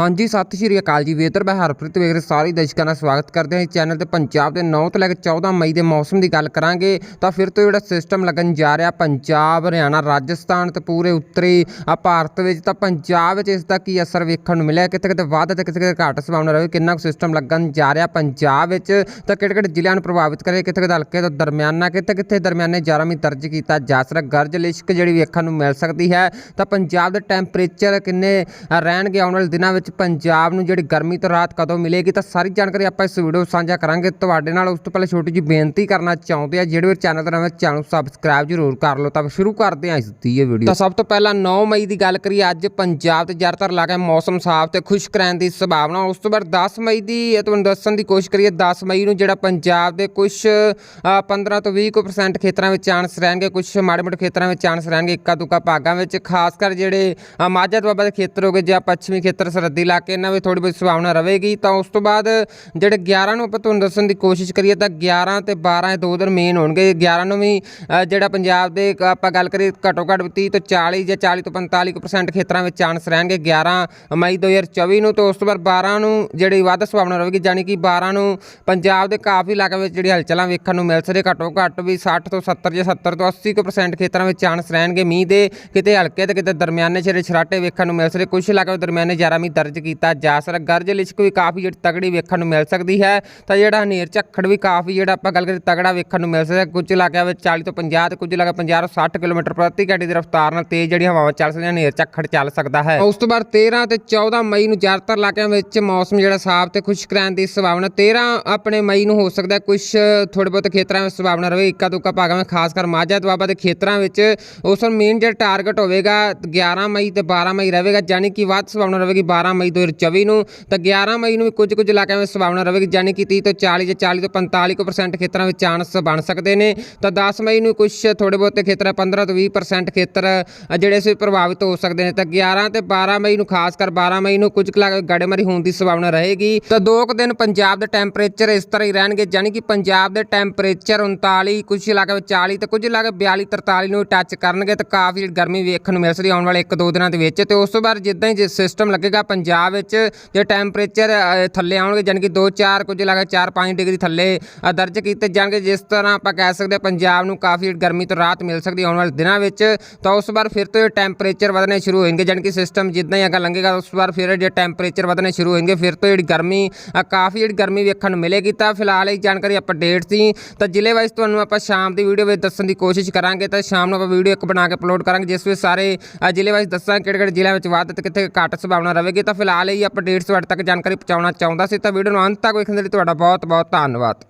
ਹਾਂਜੀ, ਸਤਿ ਸ਼੍ਰੀ ਅਕਾਲ ਜੀ। ਵੇਦਰ, ਮੈਂ ਹਰਪ੍ਰੀਤ ਵੇਖ ਸਾਰੇ ਦਰਸ਼ਕਾਂ ਦਾ ਸਵਾਗਤ ਕਰਦੇ ਹਾਂ। ਇਸ ਚੈਨਲ ਤੇ ਪੰਜਾਬ ਦੇ 9 ਤੋਂ ਲੈ ਕੇ 14 ਮਈ ਦੇ ਮੌਸਮ ਦੀ ਗੱਲ ਕਰਾਂਗੇ, ਤਾਂ ਫਿਰ ਤੋਂ ਜਿਹੜਾ ਸਿਸਟਮ ਲੱਗਣ ਜਾ ਰਿਹਾ, ਪੰਜਾਬ, ਹਰਿਆਣਾ, ਰਾਜਸਥਾਨ ਤੇ ਪੂਰੇ ਉੱਤਰੀ ਆ ਭਾਰਤ ਵਿੱਚ, ਤਾਂ ਪੰਜਾਬ ਵਿੱਚ ਇਸ ਦਾ ਕੀ ਅਸਰ ਵੇਖਣ ਨੂੰ ਮਿਲਿਆ? ਕਿਤੇ ਕਿਤੇ ਵੱਧ ਤੇ ਕਿਤੇ ਕਿਤੇ ਘੱਟ ਸੰਭਾਵਨਾ ਰਹੇ? ਕਿੰਨਾ ਕੁ ਸਿਸਟਮ ਲੱਗਣ ਜਾ ਰਿਹਾ ਪੰਜਾਬ ਵਿੱਚ? ਤਾਂ ਕਿਹੜੇ ਕਿਹੜੇ ਜ਼ਿਲ੍ਹਿਆਂ ਨੂੰ ਪ੍ਰਭਾਵਿਤ ਕਰੇ? ਕਿਤੇ ਕਿਤੇ ਹਲਕੇ ਤੋਂ ਦਰਮਿਆਨਾ ਕਿਤੇ ਕਿਤੇ ਦਰਮਿਆਨੇ 11 ਦਰਜ ਕੀਤਾ ਜਾ ਸਕਦਾ? ਗਰਜ ਲਿਸ਼ਕ ਜਿਹੜੀ ਵੇਖਣ ਨੂੰ ਮਿਲ ਸਕਦੀ ਹੈ। ਤਾਂ ਪੰਜਾਬ ਦੇ ਟੈਂਪਰੇਚਰ ਕਿੰਨੇ ਰਹਿਣਗੇ ਆਉਣ ਵਾਲੇ ਦਿਨਾਂ ਵਿੱਚ? ਪੰਜਾਬ ਨੂੰ ਜਿਹੜੀ ਗਰਮੀ ਤੋਂ ਰਾਹਤ ਕਦੋਂ ਮਿਲੇਗੀ ਤਾਂ ਸਾਰੀ ਜਾਣਕਾਰੀ ਆਪਾਂ ਇਸ ਵੀਡੀਓ ਸਾਂਝਾ ਕਰਾਂਗੇ। ਤੁਹਾਡੇ ਨਾਲ ਉਸ ਤੋਂ ਪਹਿਲਾਂ ਛੋਟੀ ਜਿਹੀ ਬੇਨਤੀ ਕਰਨਾ ਚਾਹੁੰਦੇ ਆ, ਜਿਹੜੇ ਵੀ ਚੈਨਲ ਤੇ ਨਵੇਂ ਚੈਨਲ ਸਬਸਕ੍ਰਾਈਬ ਜ਼ਰੂਰ ਕਰ ਲਓ। ਤਾਂ ਸ਼ੁਰੂ ਕਰਦੇ ਹਾਂ ਇਸ ਦੀ ਇਹ ਵੀਡੀਓ। ਤਾਂ ਸਭ ਤੋਂ ਪਹਿਲਾਂ 9 ਮਈ ਦੀ ਗੱਲ ਕਰੀਏ, ਅੱਜ ਪੰਜਾਬ ਤੇ ਜ਼ਿਆਦਾਤਰ ਇਲਾਕੇ ਮੌਸਮ ਸਾਫ਼ ਤੇ ਖੁਸ਼ਕ ਰਹਿਣ ਦੀ ਸੰਭਾਵਨਾ। ਉਸ ਤੋਂ ਬਾਅਦ 10 ਮਈ ਦੀ ਤੁਹਾਨੂੰ ਦੱਸਣ ਦੀ ਕੋਸ਼ਿਸ਼ ਕਰੀਏ 10 ਮਈ ਨੂੰ ਜਿਹੜਾ ਪੰਜਾਬ ਦੇ ਕੁਝ 15 ਤੋਂ 20 ਕੁ percent ਖੇਤਰਾਂ ਵਿੱਚ ਚਾਂਸ ਰਹਿਣਗੇ ਕੁਝ ਮਾੜੇ ਮੋਟੇ ਖੇਤਰਾਂ ਵਿੱਚ ਚਾਂਸ ਰਹਿਣਗੇ ਇੱਕਾ ਦੁੱਕਾ ਭਾਗਾਂ ਵਿੱਚ। ਖਾਸ ਕਰ ਜਿਹੜੇ ਮਾਝਾ ਦੁਆਬਾ ਦੇ ਖੇਤਰ ਹੋ ਗਏ, ਜਾਂ ਪੱਛਮੀ ਖੇਤਰ ਸਰਹੱਦੀ ਇਲਾਕੇ ਇਹਨਾਂ ਵਿੱਚ ਥੋੜੀ ਬਹੁਤ ਸੰਭਾਵਨਾ ਰਹੇਗੀ, ਤਾਂ ਉਸ ਤੋਂ ਬਾਅਦ ਜਿਹੜੇ 11 ਨੂੰ ਆਪਾਂ ਤੁਹਾਨੂੰ ਦੱਸਣ ਦੀ ਕੋਸ਼ਿਸ਼ ਕਰੀਏ ਤਾਂ 11 ਤੇ 12 ਦੋ ਦਿਨ ਮੇਨ ਹੋਣਗੇ। 11 ਨੂੰ ਵੀ ਜਿਹੜਾ ਪੰਜਾਬ ਦੇ ਆਪਾਂ ਗੱਲ ਕਰੀਏ ਘੱਟੋ ਘੱਟ 30 ਤੋਂ 40 ਜਾਂ 40 ਤੋਂ 45 ਕੁ percent ਖੇਤਰਾਂ ਵਿੱਚ ਚਾਂਸ ਰਹਿਣਗੇ 11 ਮਈ 2024 ਨੂੰ, ਤੇ ਉਸ ਤੋਂ ਬਾਅਦ 12 ਨੂੰ ਜਿਹੜੀ ਵੱਧ ਸੰਭਾਵਨਾ ਰਹੇਗੀ ਜਾਣੀ ਕਿ 12 ਨੂੰ ਪੰਜਾਬ ਦੇ ਕਾਫੀ ਇਲਾਕਿਆਂ ਵਿੱਚ ਜਿਹੜੀ ਹਲਚਲਾਂ ਵੇਖਣ ਨੂੰ ਮਿਲ ਸਕਦੇ, ਘੱਟੋ ਘੱਟ ਵੀ 60 ਤੋਂ 70 ਜਾਂ 70 ਤੋਂ 80 ਕੁ percent ਖੇਤਰਾਂ ਵਿੱਚ ਚਾਂਸ ਰਹਿਣਗੇ। ਮੀਂਹ ਦੇ ਕਿਤੇ ਹਲਕੇ ਤੇ ਕਿਤੇ ਦਰਮਿਆਨੇ ਛੇੜੇ ਛਰਾਟੇ ਵੇਖਣ ਨੂੰ ਮਿਲ ਸਕਦੇ ਕੁਝ ਇਲਾਕਿਆਂ ਵਿੱਚ ਦਰਮਿਆਨੇ 11 ਮੀਂਹ ਦਰਜ ਕੀਤਾ ਜਾ ਸਕਦਾ। ਗਰਜ ਲਿਸ਼ਕ ਵੀ ਕਾਫੀ ਜਿਹੜੀ ਤਗੜੀ ਵੇਖਣ ਨੂੰ ਮਿਲ ਸਕਦੀ ਹੈ। ਤਾਂ ਜਿਹੜਾ ਹਨੇਰ ਝੱਖੜ ਵੀ ਕਾਫੀ ਜਿਹੜਾ ਆਪਾਂ ਗੱਲ ਕਰੀਏ ਤਗੜਾ ਵੇਖਣ ਨੂੰ ਮਿਲ ਸਕਦਾ। ਕੁਝ ਇਲਾਕਿਆਂ ਵਿੱਚ 40 ਤੋਂ 50 ਤੇ ਕੁਝ ਇਲਾਕੇ 50 ਤੋਂ 60 ਕਿਲੋਮੀਟਰ ਪ੍ਰਤੀ ਘੰਟੇ ਦੀ ਰਫ਼ਤਾਰ ਨਾਲ ਤੇਜ਼ ਜਿਹੜੀ ਹਵਾਵਾਂ ਚੱਲ ਸਕਦੀਆਂ, ਹਨੇਰ ਝੱਖੜ ਚੱਲ ਸਕਦਾ ਹੈ। ਉਸ ਤੋਂ ਬਾਅਦ 13 ਤੇ 14 ਮਈ ਨੂੰ ਜ਼ਿਆਦਾਤਰ ਇਲਾਕਿਆਂ ਵਿੱਚ ਮੌਸਮ ਜਿਹੜਾ ਸਾਫ਼ ਤੇ ਖੁਸ਼ਕ ਰਹਿਣ ਦੀ ਸੰਭਾਵਨਾ 13 ਆਪਣੇ ਮਈ ਨੂੰ ਹੋ ਸਕਦਾ ਕੁਝ ਥੋੜੇ ਬਹੁਤ ਖੇਤਰਾਂ ਵਿੱਚ ਸੰਭਾਵਨਾ ਰਹੇ। ਇੱਕਾ ਦੁੱਕਾ ਭਾਗਾਂ ਵਿੱਚ, ਖਾਸ ਕਰ ਮਾਝਾ ਦੁਆਬਾ ਦੇ ਖੇਤਰਾਂ ਵਿੱਚ, ਉਸ ਨੂੰ ਮੇਨ ਜਿਹੜਾ ਟਾਰਗੇਟ ਹੋਵੇਗਾ 11 ਮਈ ਤੇ 12 ਮਈ ਰਹੇਗਾ। ਯਾਨੀ ਕਿ ਵੱਧ ਸੰਭਾਵਨਾ ਰਹੇਗੀ 12 ਮਈ 2024 ਨੂੰ, ਤਾਂ 11 ਮਈ ਨੂੰ ਵੀ ਕੁਝ ਕੁਝ ਇਲਾਕਿਆਂ ਵਿੱਚ ਸੰਭਾਵਨਾ ਰਹੇਗੀ ਯਾਨੀ ਕਿ 30 ਤੋਂ 40 ਜਾਂ 40 ਤੋਂ 45 ਕੁ ਖੇਤਰਾਂ ਵਿੱਚ ਚਾਂਸ ਬਣ ਸਕਦੇ ਨੇ। ਤਾਂ 10 ਮਈ ਨੂੰ ਕੁਝ ਥੋੜੇ ਬਹੁਤੇ ਖੇਤਰ 15 ਤੋਂ 20% ਖੇਤਰ ਜਿਹੜੇ ਸੀ ਪ੍ਰਭਾਵਿਤ ਹੋ ਸਕਦੇ ਨੇ। ਤਾਂ 11 ਤੇ 12 ਮਈ ਨੂੰ ਖਾਸ ਕਰ 12 ਮਈ ਨੂੰ ਕੁਝ ਕੁ ਗੜੇਮਾਰੀ ਹੋਣ ਦੀ ਸੰਭਾਵਨਾ ਰਹੇਗੀ। ਤਾਂ ਦੋ ਕੁ ਦਿਨ ਪੰਜਾਬ ਦੇ ਟੈਂਪਰੇਚਰ ਇਸ ਤਰ੍ਹਾਂ ਹੀ ਰਹਿਣਗੇ ਯਾਨੀ ਕਿ ਪੰਜਾਬ ਦੇ ਟੈਂਪਰੇਚਰ 39 ਕੁਝ ਇਲਾਕੇ ਵਿੱਚ 40 ਤੇ ਕੁਝ ਇਲਾਕੇ 42 43 ਨੂੰ ਟੱਚ ਕਰਨਗੇ। ਤਾਂ ਕਾਫੀ ਗਰਮੀ ਵੇਖਣ ਨੂੰ ਮਿਲ ਸਕਦੀ ਆਉਣ ਵਾਲੇ 1-2 ਦਿਨਾਂ ਦੇ ਵਿੱਚ। ਤੇ ਉਸ ਤੋਂ ਬਾਅਦ ਜਿੱਦਾਂ ਹੀ ਸਿਸਟਮ ਲੱਗੇਗਾ ਪੰਜਾਬ ਵਿੱਚ ਜੇ ਟੈਂਪਰੇਚਰ ਥੱਲੇ ਆਉਣਗੇ ਯਾਨੀ ਕਿ 2-4 ਕੁਝ ਇਲਾਕੇ 4-5 ਡਿਗਰੀ ਥੱਲੇ ਦਰਜ ਕੀਤੇ ਜਾਣਗੇ। ਜਿਸ ਤਰ੍ਹਾਂ ਆਪਾਂ ਕਹਿ ਸਕਦੇ ਹਾਂ ਪੰਜਾਬ ਨੂੰ ਕਾਫੀ ਗਰਮੀ ਤੋਂ ਰਾਹਤ ਮਿਲ ਸਕਦੀ ਆਉਣ ਵਾਲੇ ਦਿਨਾਂ ਵਿੱਚ ਤਾਂ ਉਸ ਵਾਰ ਫਿਰ ਤੋਂ ਟੈਂਪਰੇਚਰ ਵਧਣੇ ਸ਼ੁਰੂ ਹੋਣਗੇ। ਯਾਨੀ ਕਿ ਸਿਸਟਮ ਜਿੱਦਾਂ ਹੀ ਅੱਗਾ ਲੰਘੇਗਾ ਉਸ ਵਾਰ ਫਿਰ ਜੇ ਟੈਂਪਰੇਚਰ ਵਧਣੇ ਸ਼ੁਰੂ ਹੋਣਗੇ ਫਿਰ ਤੋਂ ਜਿਹੜੀ ਗਰਮੀ ਕਾਫੀ ਜਿਹੜੀ ਗਰਮੀ ਵੇਖਣ ਨੂੰ ਮਿਲੇਗੀ। ਤਾਂ ਫਿਲਹਾਲ ਇਹ ਜਾਣਕਾਰੀ ਅਪਡੇਟ ਸੀ ਤਾਂ ਜ਼ਿਲ੍ਹੇ ਵਾਈਜ਼ ਤੁਹਾਨੂੰ ਆਪਾਂ ਸ਼ਾਮ ਦੀ ਵੀਡੀਓ ਵਿੱਚ ਦੱਸਣ ਦੀ ਕੋਸ਼ਿਸ਼ ਕਰਾਂਗੇ। ਤਾਂ ਸ਼ਾਮ ਨੂੰ ਆਪਾਂ ਵੀਡੀਓ ਇੱਕ ਬਣਾ ਕੇ ਅਪਲੋਡ ਕਰਾਂਗੇ ਜਿਸ ਵਿੱਚ ਸਾਰੇ ਅ, ਜ਼ਿਲ੍ਹੇ ਵਾਈਜ਼ ਦੱਸਾਂਗੇ ਕਿਹੜੇ ਕਿਹੜੇ ਜ਼ਿਲ੍ਹਿਆਂ ਵਿੱਚ ਵੱਧ ਤੇ ਕਿੱਥੇ ਘੱਟ ਸੰਭਾਵਨਾ ਰਹੇਗੀ। ਤਾਂ ਫਿਲਹਾਲ ਇਹ ਅਪਡੇਟਸ ਤੁਹਾਡੇ ਤੱਕ ਜਾਣਕਾਰੀ ਪਹੁੰਚਾਉਣਾ ਚਾਹੁੰਦਾ ਸੀ, ਤਾਂ ਵੀਡੀਓ ਨੂੰ ਅੰਤ ਤੱਕ ਵੇਖਣ ਦੇ ਲਈ ਤੁਹਾਡਾ ਬਹੁਤ ਬਹੁਤ ਧੰਨਵਾਦ।